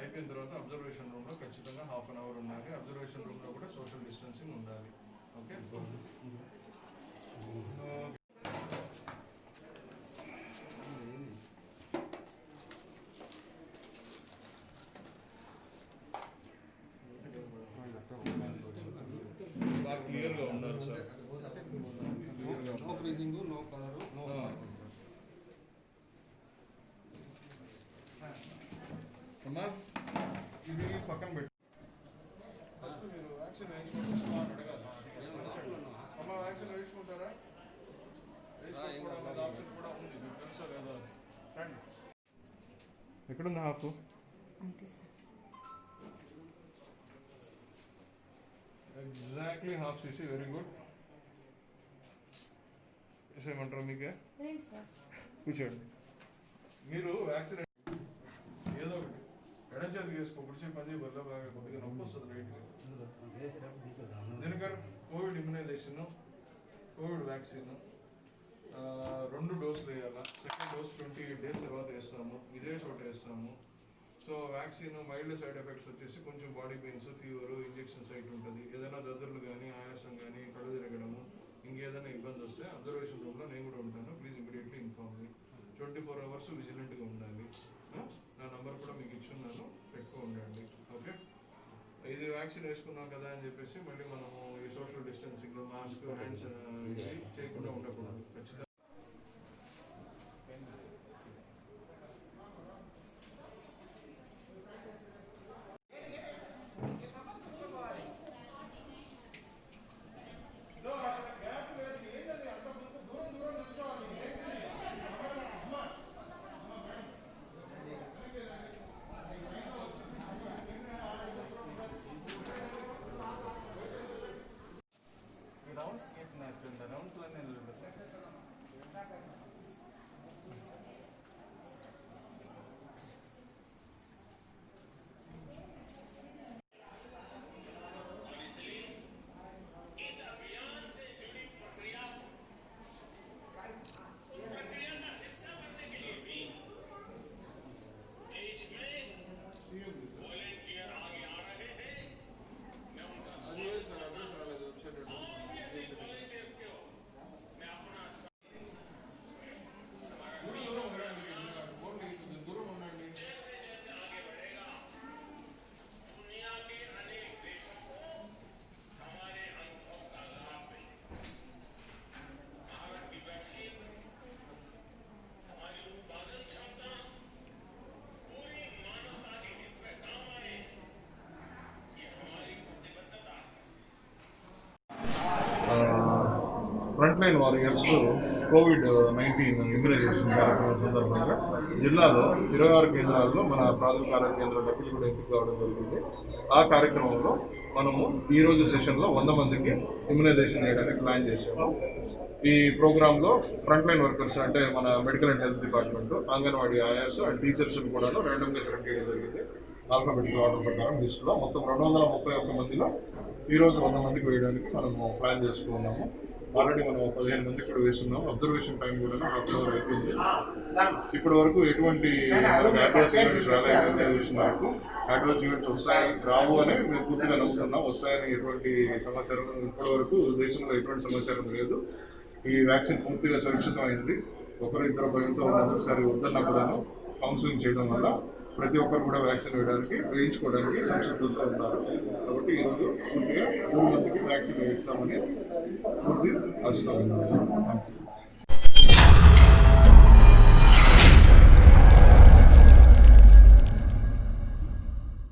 అయిపోయిన తర్వాత అబ్జర్వేషన్ రూమ్లో ఖచ్చితంగా హాఫ్ అన్ అవర్ ఉండాలి. అబ్జర్వేషన్ రూమ్లో కూడా సోషల్ డిస్టెన్సింగ్ ఉండాలి. ఓకే? బాగా క్లియర్గా ఉండాలి సార్. వ్యాక్సిన్ వేయించుకుంటారా? అని అడగాలి అమ్మ వ్యాక్సిన్ వేయించుకుంటారా? వేయించుకోవడం ఆప్షన్ కూడా ఉంది. మీకు తెలుసా లేదా. రండి. ఎక్కడుంది half? Exactly half CC very good ఏమంటారు మీకే? ఏంటి సార్. కూర్చోండి. మీరు వ్యాక్సిన్ ఏదో ఒకటి. ఎడం చేతికి వేసుకో కుడిసే పని వల్ల బాగా కొద్దిగా నొప్పి వస్తుంది లైట్గా Dinakar covid immunization covid vaccine రెండు డోసులు వేయాలా. Second dose twenty eight days తర్వాత వేస్తాము. ఇదే చోట వేస్తాము. So vaccine mild side effects వచ్చేసి కొంచెం body pains fever injection site ఉంటుంది. ఏదైనా దద్దుర్లు కానీ ఆయాసం కానీ కళ్ళు తిరగడము ఇంకేదైనా ఇబ్బంది వస్తే అబ్జర్వేషన్ రూమ్లో నేను కూడా ఉంటాను. Please immediately inform me twenty four hours విజిలెంట్గా ఉండాలి. వ్యాక్సిన్ వేసుకున్నాం కదా అని చెప్పేసి మళ్ళీ మనము ఈ సోషల్ డిస్టెన్సింగ్ మాస్క్ హ్యాండ్స్ చేయకుండా రౌండ్స్ కేసు నచ్చింది రౌండ్స్లోనే దూరం front line warriors covid nineteen immunization కార్యక్రమం సందర్భంగా జిల్లాలో ఇరవై ఆరు కేంద్రాల్లో మన ప్రాథమిక ఆరోగ్య కేంద్ర డబ్బులు కూడా ఎంపిక కావడం జరిగింది. ఆ కార్యక్రమంలో మనము ఈరోజు సెషన్లో వంద మందికి ఇమ్యునైజేషన్ చేయడానికి ప్లాన్ చేసాము ఈ ప్రోగ్రాంలో ఫ్రంట్ లైన్ వర్కర్స్ అంటే మన medical and health department anganwadi ayahs and teachers కూడా ర్యాండమ్గా సెలెక్ట్ చేయడం జరిగింది. ఆల్ఫాబెటిక్ ఆర్డర్ ప్రకారం లిస్టులో మొత్తం రెండు వందల ముప్పై ఒక్క మందిలో ఈరోజు వంద మందికి వేయడానికి మనము ప్లాన్ చేసుకున్నాము ఆల్రెడీ మనం పదిహేను మంది కూడా వేస్తున్నాం అబ్జర్వేషన్ టైం కూడా హాఫ్ అవర్ అయిపోయింది. ఇప్పటి వరకు ఎటువంటి అడ్వర్స్ ఈవెంట్స్ రాలేదు చూసిన వరకు అడ్వర్స్ ఈవెంట్స్ వస్తాయి రావు అని మేము పూర్తిగా నమ్ముతున్నాం. వస్తాయని ఎటువంటి సమాచారం ఇప్పటి వరకు దేశంలో ఎటువంటి సమాచారం లేదు. ఈ వ్యాక్సిన్ పూర్తిగా సురక్షితమైంది. ఒకరు ఇద్దరు భయంతో ఒకసారి వద్దన్నా కూడాను కౌన్సిలింగ్ చేయడం వల్ల ప్రతి ఒక్కరు కూడా వ్యాక్సిన్ వేయడానికి వేయించుకోవడానికి సంసిద్ధంతో ఉన్నారు. కాబట్టి ఈరోజు పూర్తిగా మూడు మందికి వ్యాక్సిన్ వేస్తామని పూర్తి pastor.